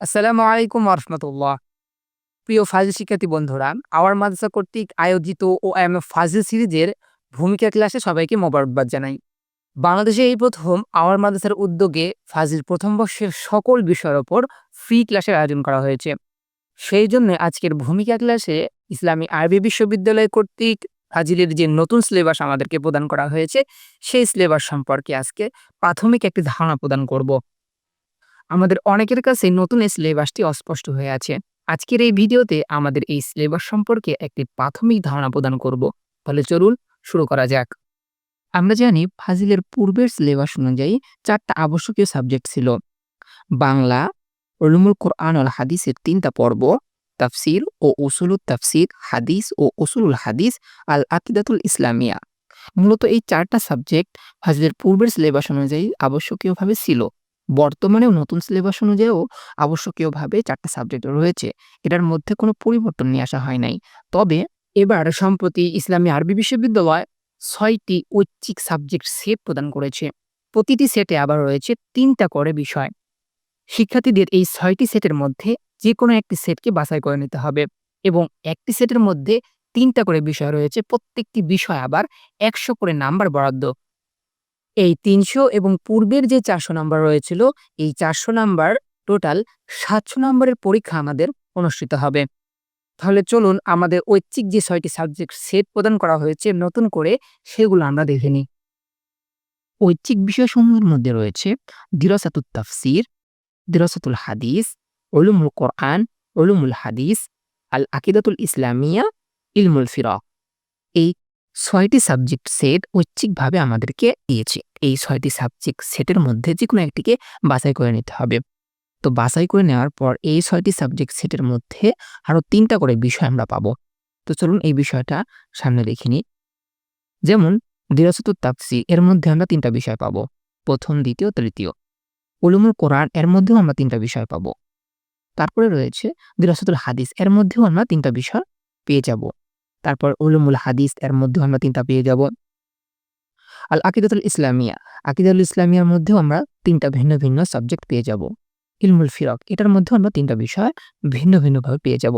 আসসালামু আলাইকুম রহমতুল্লাহ প্রিয় ফাজিল শিক্ষার্থী বন্ধুরা আওয়ার মাদ্রাসা কর্তৃক আয়োজিত ও এম ফাজিল সিরিজের ভূমিকা ক্লাসে সবাইকে মোবারকবাদ জানাই। বাংলাদেশে এই প্রথম আওয়ার মাদ্রাসার উদ্যোগে ফাজিল প্রথম বর্ষের সকল বিষয়ের ওপর ফ্রি ক্লাসের আয়োজন করা হয়েছে। সেই জন্য আজকের ভূমিকা ক্লাসে ইসলামী আরবি বিশ্ববিদ্যালয় কর্তৃক ফাজিলের যে নতুন সিলেবাস আমাদেরকে প্রদান করা হয়েছে, সেই সিলেবাস সম্পর্কে আজকে প্রাথমিক একটি ধারণা প্রদান করব। আমাদের অনেকের কাছে নতুন এই সিলেবাসটি অস্পষ্ট হয়ে আছে। আজকের এই ভিডিওতে আমাদের এই সিলেবাস সম্পর্কে একটি প্রাথমিক ধারণা প্রদান করব। তাহলে চলুন শুরু করা যাক। আমরা জানি ফাজিলের পূর্বের সিলেবাস অনুযায়ী চারটা আবশ্যকীয় সাবজেক্ট ছিল। বাংলা রুমুল কোরআন আল হাদিসের তিনটা পর্ব, তাফসির ও উসুলুল তাফসির, হাদিস ও উসুলুল হাদিস, আল আকিদাতুল ইসলামিয়া। মূলত এই চারটা সাবজেক্ট ফাজিলের পূর্বের সিলেবাস অনুযায়ী আবশ্যকীয়ভাবে ছিল। বর্তমানেও নতুন সিলেবাস অনুযায়ীও আবশ্যকীয়ভাবে চারটা সাবজেক্ট রয়েছে। এটার মধ্যে কোনো পরিবর্তন নিয়ে আসা হয় নাই। তবে এবার সম্প্রতি ইসলামী আরবি বিশ্ববিদ্যালয় ছয়টি ঐচ্ছিক সাবজেক্ট সেট প্রদান করেছে। প্রতিটি সেটে আবার রয়েছে তিনটা করে বিষয়। শিক্ষার্থীদের এই ছয়টি সেটের মধ্যে যে কোনো একটি সেটকে বাছাই করে নিতে হবে এবং একটি সেটের মধ্যে তিনটা করে বিষয় রয়েছে। প্রত্যেকটি বিষয় আবার একশো করে নাম্বার বরাদ্দ। এই তিনশো এবং পূর্বের যে চারশো নাম্বার রয়েছিল, এই চারশো নাম্বার টোটাল সাতশো নাম্বারের পরীক্ষা আমাদের অনুষ্ঠিত হবে। তাহলে চলুন আমাদের ঐচ্ছিক যে ছয়টি সাবজেক্ট সেট প্রদান করা হয়েছে নতুন করে সেগুলো আমরা দেখে নিই। ঐচ্ছিক বিষয়সমূহের মধ্যে রয়েছে দিরসাতুল তাফসির, দিরসাতুল হাদিস অলুমুল কোরআন ওলুমুল হাদিস, আল আকিদাতুল ইসলামিয়া, ইলমুল ফিরক। এই ছয়টি সাবজেক্ট সেট ঐচ্ছিকভাবে আমাদেরকে দিয়েছে। এই ছয়টি সাবজেক্ট সেটের মধ্যে যে কোনো একটিকে বাছাই করে নিতে হবে। তো বাছাই করে নেওয়ার পর এই ছয়টি সাবজেক্ট সেটের মধ্যে আরও তিনটা করে বিষয় আমরা পাবো। তো চলুন এই বিষয়টা সামনে দেখে নিই। যেমন দিরাসতুর তাপসি, এর মধ্যে আমরা তিনটা বিষয় পাবো। প্রথম, দ্বিতীয়, তৃতীয়। উলুমুল কোরআন, এর মধ্যেও আমরা তিনটা বিষয় পাবো। তারপরে রয়েছে দিরাসতুল হাদিস, এর মধ্যেও আমরা তিনটা বিষয় পেয়ে যাব। তারপর উলুমুল হাদিস, এর মধ্যেও আমরা তিনটা পেয়ে যাব। আল আকিদাতুল ইসলামিয়া, আকিদাতুল ইসলামিয়ার মধ্যেও আমরা তিনটা ভিন্ন ভিন্ন সাবজেক্ট পেয়ে যাব। ইলমুল ফিরক, এটার মধ্যেও আমরা তিনটা বিষয় ভিন্ন ভিন্নভাবে পেয়ে যাব।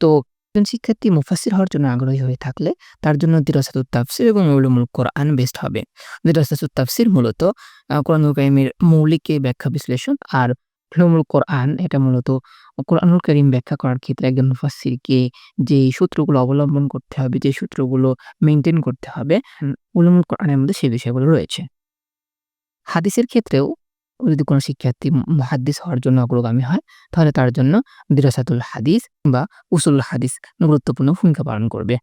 তো একজন শিক্ষার্থী মুফাসির হওয়ার জন্য আগ্রহী হয়ে থাকলে তার জন্য দিরাসাতুল তাফসির এবং উলুমুল কোরআন বেস্ট হবে। দিরাসাতুল তাফসির মূলত কোরআন কাইমের মৌলিক ব্যাখ্যা বিশ্লেষণ আর উলুমুল কোরআন, এটা মূলত কোরআনুল করিম ব্যাখ্যা করার ক্ষেত্রে একজন মুফাসসিরকে যে সূত্রগুলো অবলম্বন করতে হবে, যে সূত্রগুলো মেনটেন করতে হবে উলুমুল কোরআনের মধ্যে সেই বিষয়গুলো রয়েছে। হাদিসের ক্ষেত্রেও যদি কোনো শিক্ষার্থী হাদিস হওয়ার জন্য অগ্রগামী হয়, তাহলে তার জন্য দিরাসাতুল হাদিস বা উসুল হাদিস গুরুত্বপূর্ণ ভূমিকা পালন করবে।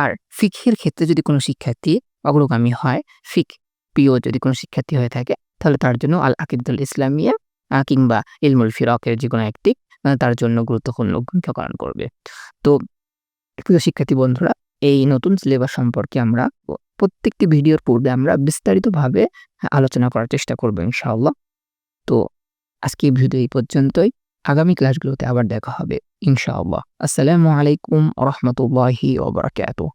আর ফিকের ক্ষেত্রে যদি কোনো শিক্ষার্থী অগ্রগামী হয়, ফিক, প্রিয় যদি কোনো শিক্ষার্থী হয়ে থাকে, তাহলে তার জন্য আল আকিদুল ইসলামিয়া কিংবা ইলমুল ফিরকের যে কোনো একটি তার জন্য গুরুত্বপূর্ণ ভূমিকা পালন করবে। তো, প্রিয় শিক্ষার্থী বন্ধুরা, এই নতুন সিলেবাস সম্পর্কে আমরা প্রত্যেকটি ভিডিওর পূর্বে আমরা বিস্তারিতভাবে আলোচনা করার চেষ্টা করব, ইনশাআল্লাহ। তো আজকে ভিডিও এই পর্যন্তই। আগামী ক্লাসগুলোতে আবার দেখা হবে, ইনশাআল্লাহ। আসসালামু আলাইকুম রহমতুল্লাহি ওবরাকাতুহ